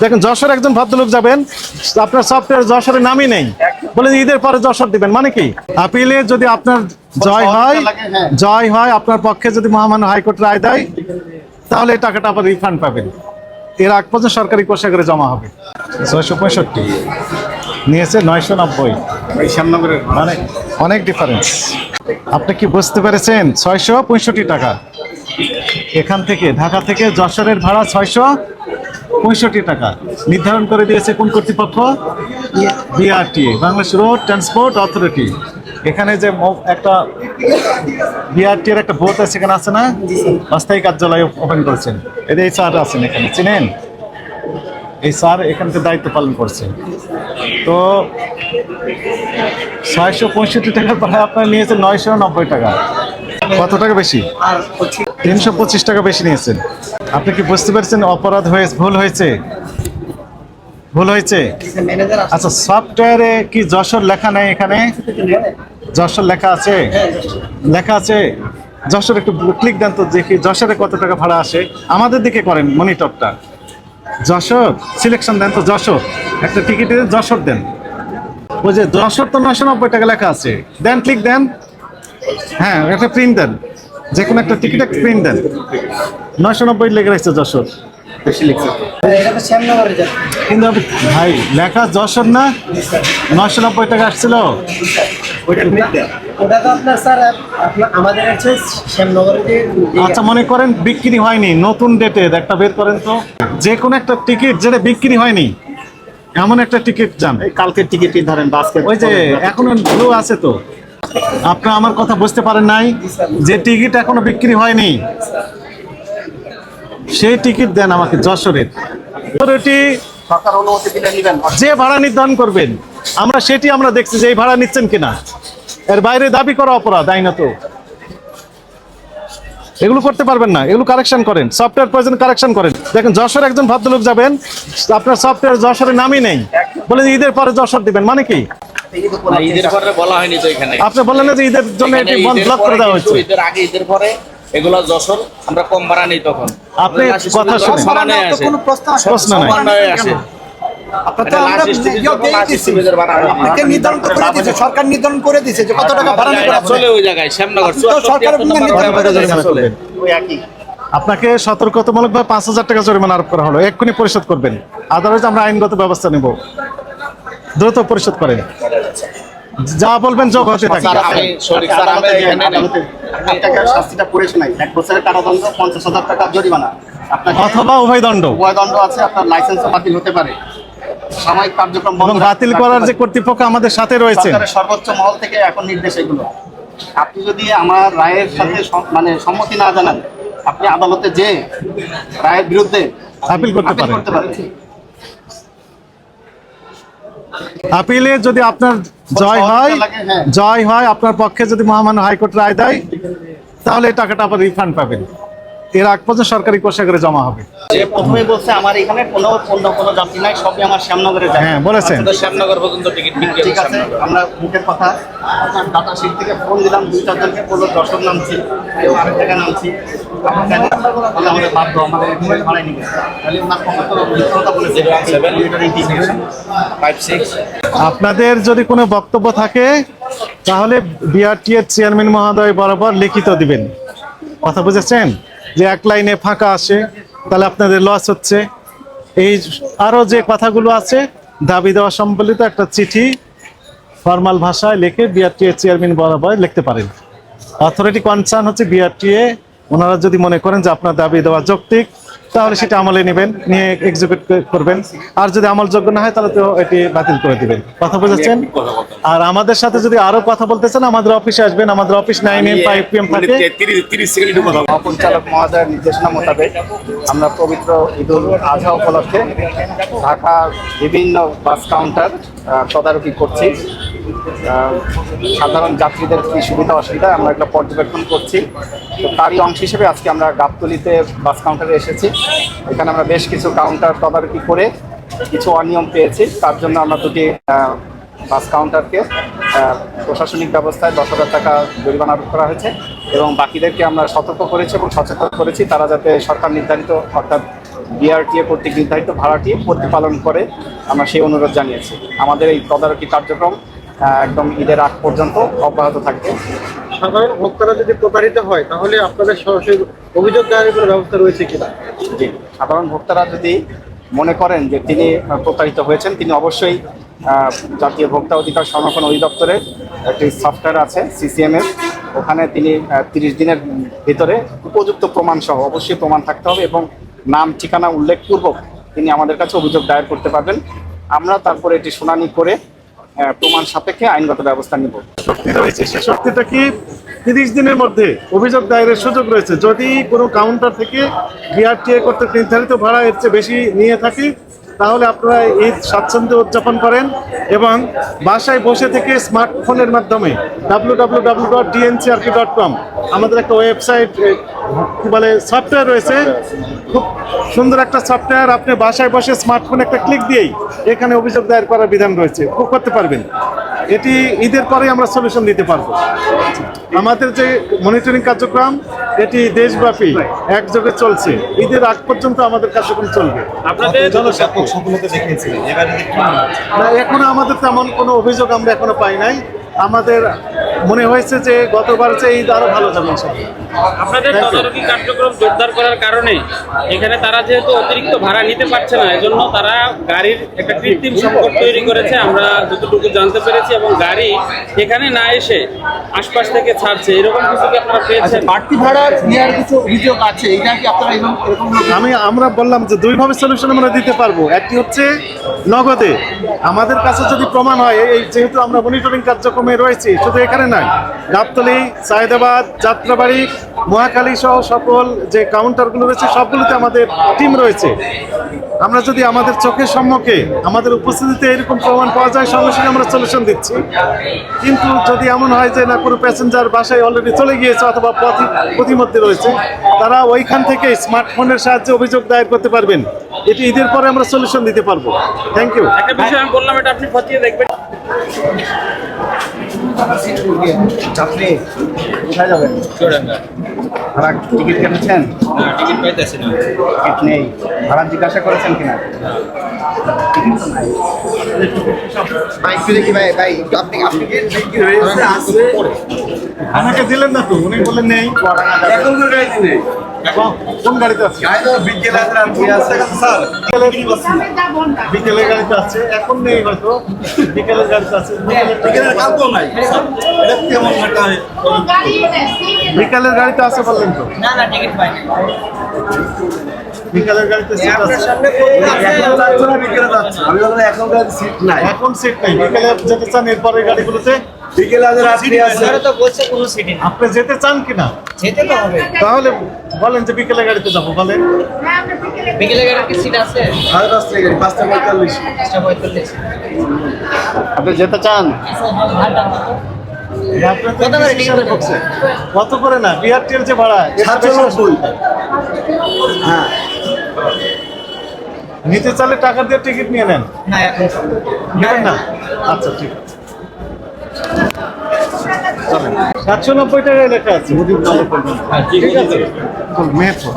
দেখেন যশোর একজন ভদ্রলোক যাবেন আপনার সফটওয়্যার যশোরের নামই নেই। বলে যে ঈদের পরে যশোর দিবেন মানে কি? আপিলে যদি আপনার জয় হয় জয় হয় আপনার পক্ষে যদি মহামান্য হাইকোর্ট রায় দেয় তাহলে এই টাকাটা আবার রিফান্ড পাবেন। এর আগ পর্যন্ত সরকারি কোষাগারে জমা হবে। ছয়শো পঁয়ষট্টি। নিয়েছে নয়শো নব্বই। মানে অনেক ডিফারেন্স আপনি কি বুঝতে পেরেছেন? ছয়শো পঁয়ষট্টি টাকা। এখান থেকে ঢাকা থেকে যশোরের ভাড়া ছয়শো পঁয়ষট্টি টাকা। নির্ধারণ করে দিয়েছে কোন কর্তৃপক্ষ? BRTA, Bangladesh road transport authority. এখানে যে একটা বিআরটি এর একটা বোর্ড আছে এখানে আছে না? অস্থায়ী কার্যালয় ওপেন করেছেন। যে এই স্যার আছেন এখানে, চিনেন? এই স্যার এখানকার দায়িত্ব পালন করছেন তো ছয়শো পঁয়ষট্টি টাকার ভাড়া আপনার নিয়েছেন নয়শো নব্বই টাকা। কত টাকা বেশি? তিনশো পঁচিশ টাকা বেশি নিয়েছেন। আপনি কি বুঝতে পারছেন অপরাধ হয়ে ভুল হয়েছে? ভুল হয়েছে? আচ্ছা সফটওয়্যারে কি যশোর লেখা নেই এখানে? যশোর লেখা আছে? লেখা আছে? যশোর একটু ক্লিক দেন তো দেখি, যশোরে কত টাকা ভাড়া আসে? আমাদের দিকে করেন মনিটরটা যশোর সিলেকশন দেন তো যশোর। একটা টিকিটে যশোর দেন। ওই যে যশোর তো নশো নব্বই টাকা লেখা আছে। দেন ক্লিক দেন। হ্যাঁ একটা প্রিন্ট দেন। যে কোনো একটা টিকিট একটা প্রিন্ট দেন। নশো নব্বই লেগে রাখছে যশোর। লিখছে এটা তো। শ্যামনগরে যাচ্ছে কিন্তু ভাই লেখা যশোর না? নশো নব্বই টাকা আসছিল। আচ্ছা মনে করেন বিক্রি হয়নি নতুন ডেটের একটা বের করেন তো। যে কোনো একটা টিকিট যেটা বিক্রি হয়নি এমন একটা টিকিট যান। এই কালকের টিকিটই ধরেন বাস্কেট ওই যে এখনও ব্লু আছে তো। আপনার আমার কথা বুঝতে পারেন নাই? যে টিকিট এখনও বিক্রি হয়নি সেই টিকিট দেন আমাকে যশোরের। নিবেন যে ভাড়া নির্ধারণ করবেন আমরা সেটি আমরা দেখছি যে এই ভাড়া নিচ্ছেন কিনা। এর বাইরে দাবি করা অপরাধ আইনত এগুলো করতে পারবেন না এগুলো কারেকশন করেন সফটওয়্যার প্রয়োজন কারেকশন করেন। দেখেন যশোর একজন ভদ্রলোক যাবেন আপনার সফটওয়্যার যশোরের নামই নেই। বলে যে ঈদের পরে যশোর দিবেন মানে কি? ঈদের পরে বলা হয়নি তো এখানে। আপনি বললেন না যে ঈদের জন্য এটি বন্ধ ব্লক করে দেওয়া হয়েছে। ঈদের আগে ঈদের পরে এগুলো যশোর আমরা কম ভাড়া নেই তখন। আপনি কথা। সমন্বয়ে আসে। কোনো প্রশ্ন প্রশ্ন নাই। সমন্বয়ে আসে। সুবিধা ইয়ে। আপনাকে সরকার নির্ধারণ করে দিয়েছে যে কত টাকা ভাড়া চলে ওই জায়গায় শ্যামনগর আপনাকে সতর্কতামূলকভাবে পাঁচ হাজার টাকা জরিমানা আরোপ করা হলো। এক্ষুনি পরিশোধ করবেন। আদারওয়াইজ আমরা আইনগত ব্যবস্থা নেব। দ্রুত পরিশোধ করেন। যা বলবেন যোগ হতে থাকে স্যার আমি সরি স্যার আমি এখানে নেই। আদালতে আপনাকে শাস্তিটা করে শোনাই এক বছরের কারাদণ্ড পঞ্চাশ হাজার টাকা জরিমানা। আপনাকে অথবা উভয় দণ্ড আছে আপনার লাইসেন্স বাতিল হতে পারে। সাময়িক কার্যক্রম বন্ধ বাতিল করার যে কর্তৃপক্ষ আমাদের সাথে রয়েছে। সর্বোচ্চ মহল থেকে এখন নির্দেশ এগুলো। আপনি যদি আমার রায়ের সাথে মানে সম্মতি না জানান আপনি আদালতে যে রায়ের বিরুদ্ধে আপিল করতে পারেন। আপিলে যদি আপনার জয় হয় হ্যাঁ। জয় হয় আপনার পক্ষে যদি মহামান্য হাইকোর্ট রায় দেয় তাহলে এই টাকাটা আবার রিফান্ড পাবেন এর আগ পর্যন্ত সরকারি কোষাগারে জমা হবে। যে প্রথমে বলছে আমার এখানে কোনো অন্য কোনো যাত্রী নাই সবই আমার শ্যামনগরে যায়। হ্যাঁ বলেছেন। শ্যামনগর পর্যন্ত টিকিট বিক্রি ঠিক আছে আমরা মুখের কথা আপনার ডাটা শিট থেকে ফোন দিলাম দুই চারজনকে বলল দর্শক নামছি কেউ আরেক জায়গায় নামছি আমাদের বাধ্য আমাদের নিবে। তাহলে ওনার বলেছে। আপনাদের যদি কোনো বক্তব্য থাকে তাহলে বিআরটি এর চেয়ারম্যান মহোদয় বরাবর লিখিত দিবেন। কথা বুঝেছেন? যে এক লাইনে ফাঁকা আসে তাহলে আপনাদের লস হচ্ছে। এই আরও যে কথাগুলো আছে, দাবি দেওয়া সম্বলিত একটা চিঠি ফর্মাল ভাষায় লিখে বিআরটি এর চেয়ারম্যান বরাবর লিখতে পারেন। অথরিটি কনসার্ন হচ্ছে বিআরটিএ ওনারা যদি মনে করেন যে আপনার দাবি দেওয়া যৌক্তিক তাহলে সেটা আমলে নেবেন নিয়ে এক্সিকিউট করবেন। আর যদি আমলযোগ্য না হয় তাহলে তো এটি বাতিল করে দিবেন। কথা বুঝেছেন? আর আমাদের সাথে যদি আরও কথা বলতে চান আমাদের অফিসে আসবেন। আমাদের office nine AM five P M থাকে। মহাপরিচালক মহোদয়ের নির্দেশনা মোতাবেক আমরা পবিত্র ঈদুল আজহা উপলক্ষে ঢাকার বিভিন্ন বাস কাউন্টার তদারকি করছি। সাধারণ যাত্রীদের কি সুবিধা অসুবিধা আমরা এগুলো পর্যবেক্ষণ করছি। তো তারই অংশ হিসেবে আজকে আমরা গাবতলিতে বাস কাউন্টারে এসেছি। এখানে আমরা বেশ কিছু কাউন্টার তদারকি করে কিছু অনিয়ম পেয়েছি। তার জন্য আমরা দুটি বাস কাউন্টারকে প্রশাসনিক ব্যবস্থায় দশ হাজার টাকা জরিমানা আরোপ করা হয়েছে এবং বাকিদেরকে আমরা সতর্ক করেছি এবং সচেতন করেছি। তারা যাতে সরকার নির্ধারিত, অর্থাৎ বিআরটিএ কর্তৃক নির্ধারিত ভাড়াটি প্রতিপালন করে আমরা সেই অনুরোধ জানিয়েছি। আমাদের এই তদারকি কার্যক্রম একদম ঈদের আগ পর্যন্ত অব্যাহত থাকবে। সাধারণ ভোক্তারা যদি প্রতারিত হয় তাহলে আপনাদের সরাসরি অভিযোগ দায়েরের কোনো ব্যবস্থা রয়েছে কিনা? জি সাধারণ ভোক্তারা যদি মনে করেন যে তিনি প্রতারিত হয়েছেন তিনি অবশ্যই জাতীয় ভোক্তা অধিকার সংরক্ষণ অধিদপ্তরের একটি সফটওয়্যার আছে সিসিএমএস ওখানে তিনি তিরিশ দিনের ভিতরে উপযুক্ত প্রমাণ সহ অবশ্যই প্রমাণ থাকতে হবে এবং নাম ঠিকানা উল্লেখ উল্লেখপূর্বক তিনি আমাদের কাছে অভিযোগ দায়ের করতে পারবেন। আমরা তারপরে এটি শুনানি করে প্রমাণ সাপেক্ষে আইনগত ব্যবস্থা নিব। শক্তি রয়েছে সে শক্তিটা কি তিরিশ দিনের মধ্যে অভিযোগ দায়েরের সুযোগ রয়েছে? যদি কোনো কাউন্টার থেকে বিআরটিএ করতে নির্ধারিত ভাড়া এর চেয়ে বেশি নিয়ে থাকি তাহলে আপনারা ঈদ স্বাচ্ছন্দ্য উদযাপন করেন এবং বাসায় বসে থেকে স্মার্টফোনের মাধ্যমে W W W dot DNCRP dot com আমাদের একটা ওয়েবসাইট বলে সফটওয়্যার রয়েছে। খুব সুন্দর একটা সফটওয়্যার আপনি বাসায় বসে স্মার্টফোনে একটা ক্লিক দিয়েই এখানে অভিযোগ দায়ের করার বিধান রয়েছে। খুব করতে পারবেন। এটি ঈদের পরে আমরা সলিউশন দিতে পারব। আমাদের যে মনিটরিং কার্যক্রম এটি দেশব্যাপী একযোগে চলছে। ঈদের আগ পর্যন্ত আমাদের কার্যক্রম চলবে। আপনাদের এখনও আমাদের তেমন কোনো অভিযোগ আমরা এখনও পাই নাই। আমাদের মনে হয়েছে যে গতবার চেয়ে ঈদ আরও ভালো যাবে। আপনাদের তদারকি কার্যক্রম জোরদার করার কারণে এখানে তারা যেহেতু অতিরিক্ত ভাড়া নিতে পারছে না এজন্য তারা গাড়ির একটা কৃত্রিম সংকট তৈরি করেছে আমরা যতটুকু জানতে পেরেছি এবং গাড়ি এখানে না এসে আশপাশ থেকে ছাড়ছে। এরকম কিছু কি আপনারা পেয়েছেন? বাড়তি ভাড়া নেওয়ার কিছু অভিযোগ আছে এটা কি আপনারা এরকম আমি আমরা বললাম যে দুইভাবে সলিউশন আমরা দিতে পারব। একটি হচ্ছে নগদে। আমাদের কাছে যদি প্রমাণ হয় এই যেহেতু আমরা মনিটরিং কার্যক্রমে রয়েছি শুধু এখানে নয় গাবতলি, সায়দাবাদ, যাত্রাবাড়ি, মহাখালী সহ সকল যে কাউন্টারগুলো রয়েছে, সবগুলোতে আমাদের টিম রয়েছে। আমরা যদি আমাদের চোখের সম্মুখে আমাদের উপস্থিতিতে এরকম প্রমাণ পাওয়া যায়, সঙ্গে সঙ্গে আমরা সলিউশন দিচ্ছি। কিন্তু যদি এমন হয় যে না, কোনো প্যাসেঞ্জার বাসায় অলরেডি চলে গিয়েছে অথবা পথি পথিমধ্যে রয়েছে, তারা ওইখান থেকে স্মার্টফোনের সাহায্যে অভিযোগ দায়ের করতে পারবেন। এটি ঈদের পরে আমরা সলিউশন দিতে পারব। থ্যাংক ইউ একটা বিষয় আমি বললাম, এটা আপনি দেখবেন। যাত্রী কোথায় যাবেন? ভাড়া টিকিট কেটেছেন টিকিট পাইতেছি না। টিকিট নেই। ভাড়া জিজ্ঞাসা করেছেন কিনা? আপনি আপনি আমাকে দিলেন না তো উনি বললেন নেই। কোন- কোন গাড়িতে আছে? বিকেলের- বিকেলের গাড়িতে আছে এখন নেই হয়তো। বিকেলের গাড়িতে আছে। বিকেলের বিকালের গাড়িতে আছে বললেন তো। না না টিকিট পাই বিকালের গাড়িতে সিট আছে। এখন সিট নাই। বিকেলে যেতে চান এরপরের গাড়িগুলোতে? আপনারা তো বলছে কোনো সিটি না আপনি যেতে চান কিনা? যেতে তো হবে। তাহলে বলেন যে বিকেলে গাড়িতে যাব বলেন। বিকেলে কি সিট আছে? পাঁচটা পঁয়তাল্লিশ। আপনি যেতে চান? আপনার তো কত করে। না? বিআরটির যে ভাড়া। হ্যাঁ। নিতে চালে টাকা দিয়ে টিকিট নিয়ে নেন। না এখন না? আচ্ছা ঠিক আছে। সাতশো নব্বই টাকায় লেখা আছে। মুদির ঠিক আছে। মেট্রো